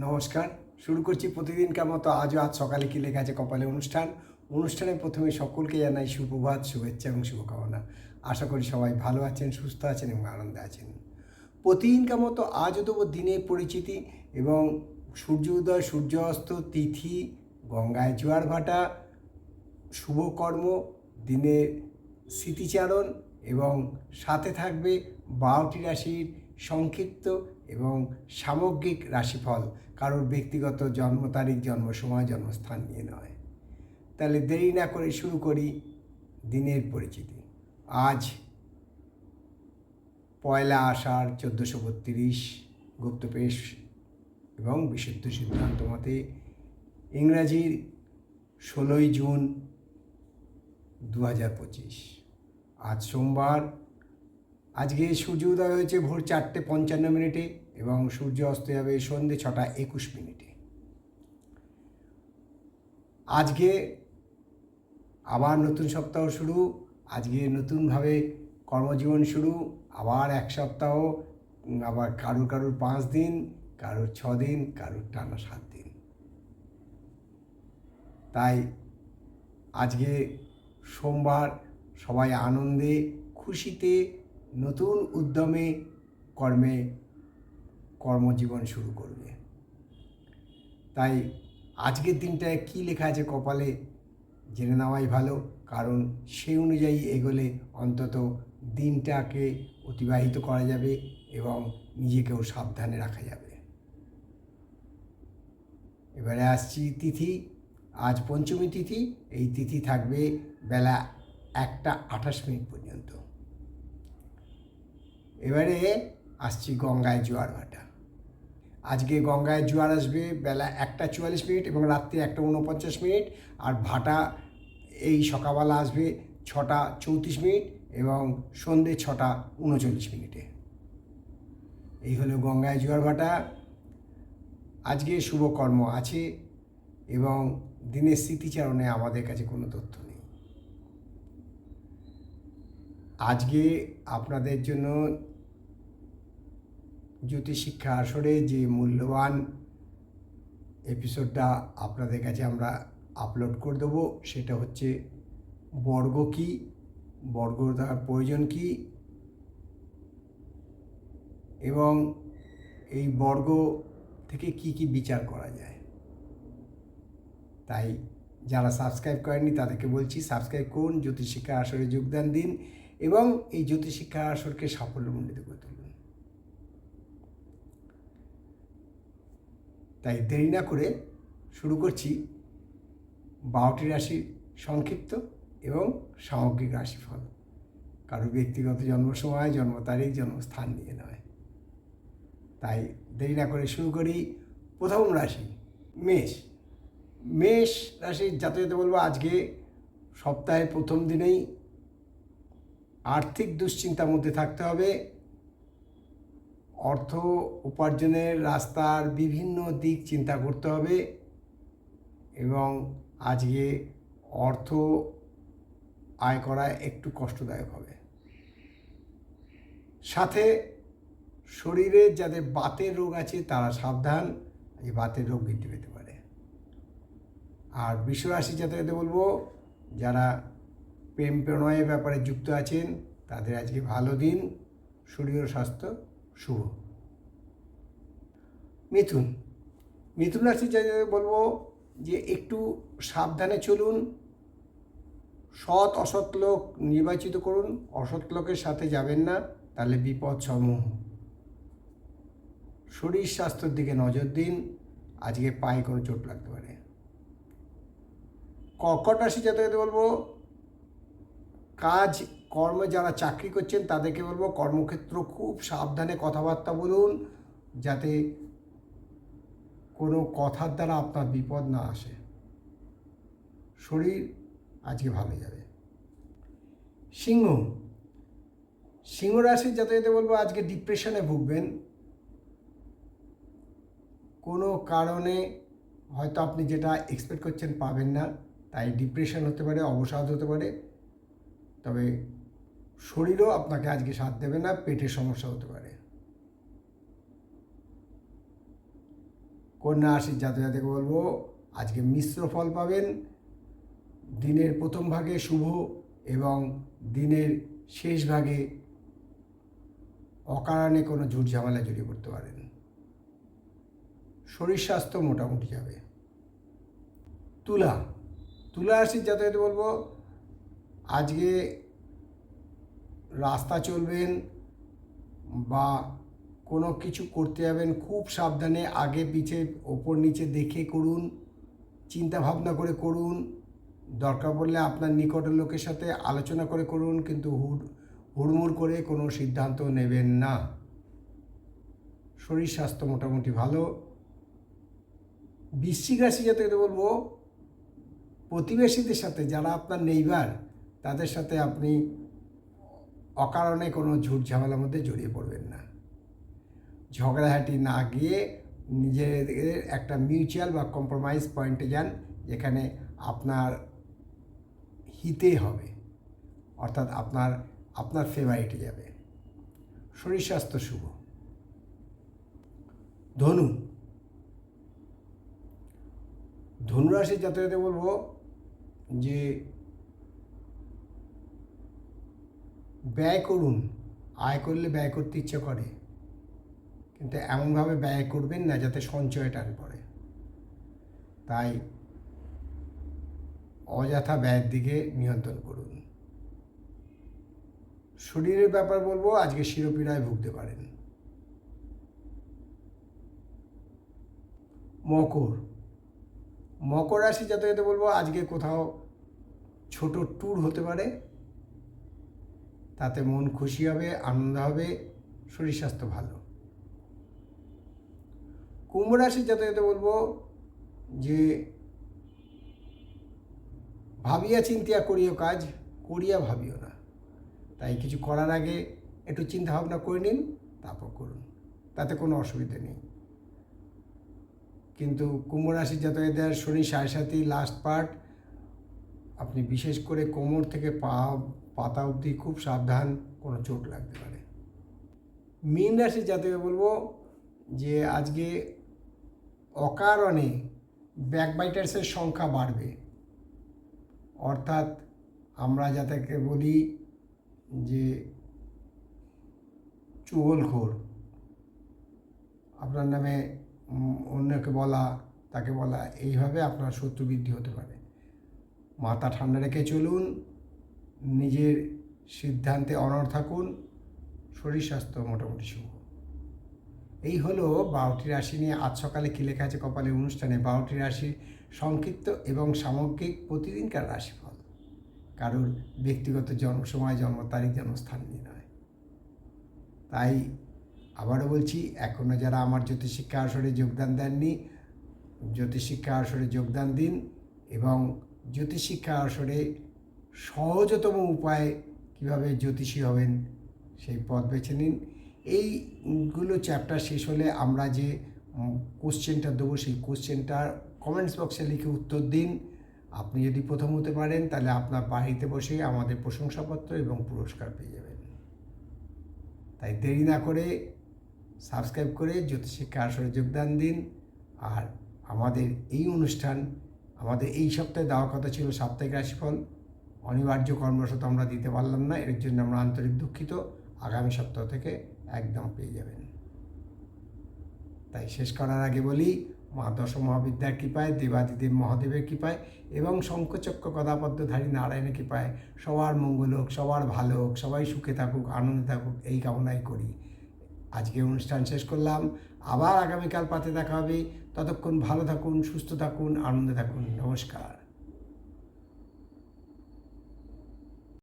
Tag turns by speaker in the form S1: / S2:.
S1: নমস্কার। শুরু করছি প্রতিদিনকার মতো আজও আজ সকালে কি লেখা আছে কপালে অনুষ্ঠান। অনুষ্ঠানে প্রথমে সকলকে জানাই সুপ্রভাত শুভেচ্ছা এবং শুভকামনা। আশা করি সবাই ভালো আছেন, সুস্থ আছেন এবং আনন্দে আছেন। প্রতিদিনকার মতো আজও দেবো দিনের পরিচিতি এবং সূর্য উদয় সূর্য অস্ত তিথি, গঙ্গায় জোয়ার ভাটা শুভকর্ম দিনের স্মৃতিচারণ এবং সাথে থাকবে বারোটি রাশির সংক্ষিপ্ত এবং সামগ্রিক রাশিফল কারোর ব্যক্তিগত জন্ম তারিখ জন্ম সময় জন্মস্থান নিয়ে নয়। তাহলে দেরি না করে শুরু করি দিনের পরিচিতি। আজ পয়লা আষাঢ় চোদ্দোশো বত্রিশ গুপ্তপেশ এবং বিশুদ্ধ সিদ্ধান্ত মতে ইংরাজির ষোলোই জুন দু হাজার পঁচিশ। আজ সোমবার আজকে সূর্য উদয় হয়েছে ভোর চারটে পঞ্চান্ন মিনিটে এবং সূর্য অস্ত যাবে সন্ধে ছটা একুশ মিনিটে। আজকে আবার নতুন সপ্তাহ শুরু, আজকে নতুনভাবে কর্মজীবন শুরু, আবার এক সপ্তাহ, আবার কারুর কারুর পাঁচ দিন, কারুর ছ দিন, কারুর টানা সাত দিন। তাই আজকে সোমবার সবাই আনন্দে, খুশিতে নতুন উদ্যমে কর্মে কর্মজীবন শুরু করবে। তাই আজকের দিনটায় কী লেখা আছে কপালে জেনে নেওয়াই ভালো, কারণ সেই অনুযায়ী এগোলে অন্তত দিনটাকে অতিবাহিত করা যাবে এবং নিজেকেও সাবধানে রাখা যাবে। এবারে আসছি তিথি, আজ পঞ্চমী তিথি, এই তিথি থাকবে বেলা একটা আঠাশ মিনিট পর্যন্ত। এবারে আসছি গঙ্গায় জোয়ার ভাটা। আজকে গঙ্গায় জোয়ার আসবে বেলা একটা চুয়াল্লিশ মিনিট এবং রাত্রি একটা উনপঞ্চাশ মিনিট আর ভাটা এই সকালবেলা আসবে ছটা চৌত্রিশ মিনিট এবং সন্ধে ছটা উনচল্লিশ মিনিটে। এই হলো গঙ্গায় জোয়ার ভাটা। আজকে শুভকর্ম আছে এবং দিনের স্মৃতিচারণে আমাদের কাছে কোনো তথ্য নেই। আজকে আপনাদের জন্য জ্যোতিষশিক্ষা আসরে যে মূল্যবান এপিসোডটা আপনাদের কাছে আমরা আপলোড করে দেবো, সেটা হচ্ছে বর্গ কী? বর্গ তার প্রয়োজন কী? এবং এই বর্গ থেকে কি কি বিচার করা যায়? তাই যারা সাবস্ক্রাইব করেননি তাদেরকে বলছি সাবস্ক্রাইব করুন জ্যোতিষশিক্ষা আসরে যোগদান দিন এবং এই জ্যোতিষশিক্ষা আসরকে সাফল্যমণ্ডিত করে তুলুন। তাই দেরি না করে শুরু করছি বারোটি রাশির সংক্ষিপ্ত এবং সামগ্রিক রাশিফল। কারও ব্যক্তিগত জন্ম সময়, জন্ম তারিখ, জন্মস্থান নিয়ে নয়। তাই দেরি না করে শুরু করি প্রথম রাশি, মেষ। মেষ রাশির জাতকদের বলব আজকে সপ্তাহের প্রথম দিনেই আর্থিক দুশ্চিন্তার মধ্যে থাকতে হবে। অর্থ উপার্জনের রাস্তার বিভিন্ন দিক চিন্তা করতে হবে এবং আজকে অর্থ আয় করা একটু কষ্টদায়ক হবে। সাথে শরীরে যাদের বাতের রোগ আছে তারা সাবধান, এই বাতের রোগ বৃদ্ধি পেতে পারে। আর বিশ্বরাশি জাতকদের বলব, যারা প্রেম প্রণয়ের ব্যাপারে যুক্ত আছেন, তাদের আজকে ভালো দিন, শরীর স্বাস্থ্য শুভ। মিথুন। মিথুন রাশি জাতকদের বলব যে একটু সাবধানে চলুন, সৎ অসৎ লোক নির্বাচিত করুন, অসৎ লোকের সাথে যাবেন না, তাহলে বিপদ সমূহ। শরীর স্বাস্থ্যের দিকে নজর দিন, আজকে পায়ে কোনো চোট লাগতে পারে। কর্কট রাশি জাতকদের বলব, কাজ কর্মে যারা চাকরি করছেন, তাদেরকে বলব কর্মক্ষেত্র খুব সাবধানে কথাবার্তা বলুন, যাতে কোনো কথার দ্বারা আপনার বিপদ না আসে। শরীর আজকে ভালো যাবে। সিংহ সিংহ রাশির যাতে যাতে বলব আজকে ডিপ্রেশনে ভুগবেন। কোনো কারণে হয়তো আপনি যেটা এক্সপেক্ট করছেন পাবেন না, তাই ডিপ্রেশন হতে পারে, অবসাদ হতে পারে। তবে শরীরও আপনাকে আজকে সাথ দেবে না, পেটের সমস্যা হতে পারে। কন্যা রাশির জাতক জাতিকে বলব, আজকে মিশ্র ফল পাবেন। দিনের প্রথম ভাগে শুভ এবং দিনের শেষ ভাগে অকারণে কোনো ঝুট ঝামেলা জড়িয়ে পড়তে পারেন। শরীর স্বাস্থ্য মোটামুটি যাবে। তুলা তুলা রাশির যাতায়াতে বলব, আজকে রাস্তা চলবেন বা কোনো কিছু করতে যাবেন, খুব সাবধানে আগে পিছে, ওপর নিচে দেখে করুন চিন্তা ভাবনা করে করুন। দরকার পড়লে আপনার নিকটের লোকের সাথে আলোচনা করে করুন, কিন্তু হুড়, হুড়মুড় করে কোনো সিদ্ধান্ত নেবেন না। শরীর স্বাস্থ্য মোটামুটি ভালো। বৃশ্চিক রাশি যাতে বলব, প্রতিবেশীদের সাথে যারা আপনার নেইবার তাদের সাথে আপনি অকারণে কোনো ঝুট ঝামেলার মধ্যে জড়িয়ে পড়বেন না। ঝগড়াঝাটি না গিয়ে নিজেদের একটা মিউচুয়াল বা কম্প্রোমাইজ পয়েন্টে যান, যেখানে আপনার হিতে হবে, অর্থাৎ আপনার আপনার ফেভারিটে যাবে। শরীর স্বাস্থ্য শুভ। ধনু। ধনুরাশির যাতায়াতে বলব যে ব্যয় করুন, আয় করলে ব্যয় করতে ইচ্ছে করে। কিন্তু এমনভাবে ব্যয় করবেন না যাতে সঞ্চয় টান পড়ে। তাই অযথা ব্যয়ের দিকে নিয়ন্ত্রণ করুন। শরীরের ব্যাপার বলব, আজকে শিরোপীড়ায় ভুগতে পারেন। মকর। মকর রাশি যাতে যাতে বলব, আজকে কোথাও ছোট ট্যুর হতে পারে। তাতে মন খুশি হবে, আনন্দ হবে, শরীর স্বাস্থ্য ভালো। কুম্ভ রাশির যাতায়াতে বলব, যে ভাবিয়া চিন্তিয়া করিও কাজ, করিয়া ভাবিও না। তাই কিছু করার আগে একটু চিন্তা ভাবনা করে নিন, তারপর করুন। তাতে কোনো অসুবিধা নেই। কিন্তু কুম্ভ রাশির যাতায়াতের শনি, সাড়ে সাথী লাস্ট পার্ট আপনি বিশেষ করে কোমর থেকে পা, পাতা অবধি খুব সাবধান কোনো চোট লাগতে পারে। মীন রাশির জাতকে বলব যে আজকে অকারণে ব্যাকবাইটার্সের সংখ্যা বাড়বে। অর্থাৎ আমরা যাদেরকে বলি যে চুগলখোর, আপনার নামে অন্যকে বলা, তাকে বলা, এইভাবে আপনার শত্রু বৃদ্ধি হতে পারে। মাথা ঠান্ডা রেখে চলুন, নিজের সিদ্ধান্তে অনড় থাকুন, শরীর স্বাস্থ্য মোটামুটি শুভ। এই হলো বারোটি রাশি নিয়ে আজ সকালে কি লেখা আছে কপালে অনুষ্ঠানে। বারোটি রাশি সংক্ষিপ্ত এবং সামগ্রিক প্রতিদিনকার রাশিফল। কারোর ব্যক্তিগত জন্ম সময় জন্ম তারিখ, জন্মস্থান নিয়ে তাই আবারও বলছি এখনও যারা আমার জ্যোতিষিক্ষা আসরে যোগদান দেননি জ্যোতিষিক্ষা আসরে যোগদান দিন এবং জ্যোতিষিক্ষা আসরে সহজতম উপায়ে কীভাবে জ্যোতিষী হবেন সেই পথ বেছে নিন। এইগুলো চ্যাপ্টার শেষ হলে আমরা যে কোশ্চেনটা দেবো সেই কোশ্চেনটার কমেন্টস বক্সে লিখে উত্তর দিন। আপনি যদি প্রথম হতে পারেন, তাহলে আপনার বাড়িতে বসেই আমাদের প্রশংসাপত্র এবং পুরস্কার পেয়ে যাবেন। তাই দেরি না করে সাবস্ক্রাইব করে জ্যোতিষিক্ষা আসরে যোগদান দিন। আর আমাদের এই অনুষ্ঠান আমাদের এই সপ্তাহে দেওয়ার কথা ছিল সাপ্তাহিক রাশিফল। অনিবার্য কর্মশত আমরা দিতে পারলাম না, এর জন্য আমরা আন্তরিক দুঃখিত। আগামী সপ্তাহ থেকে একদম পেয়ে যাবেন। তাই শেষ করার আগে বলি মা দশ মহাবিদ্যার কৃপায়, দেবাদিদেব মহাদেবের কৃপায় এবং শঙ্কচক্র কথাপদ্মধারী নারায়ণের কৃপায় সবার মঙ্গল হোক, সবার ভালো হোক, সবাই সুখে থাকুক, আনন্দে থাকুক, এই কামনাই করি। আজকে অনুষ্ঠান শেষ করলাম। আবার আগামীকাল পাতে দেখা হবে। ততক্ষণ ভালো থাকুন সুস্থ থাকুন আনন্দে থাকুন। নমস্কার।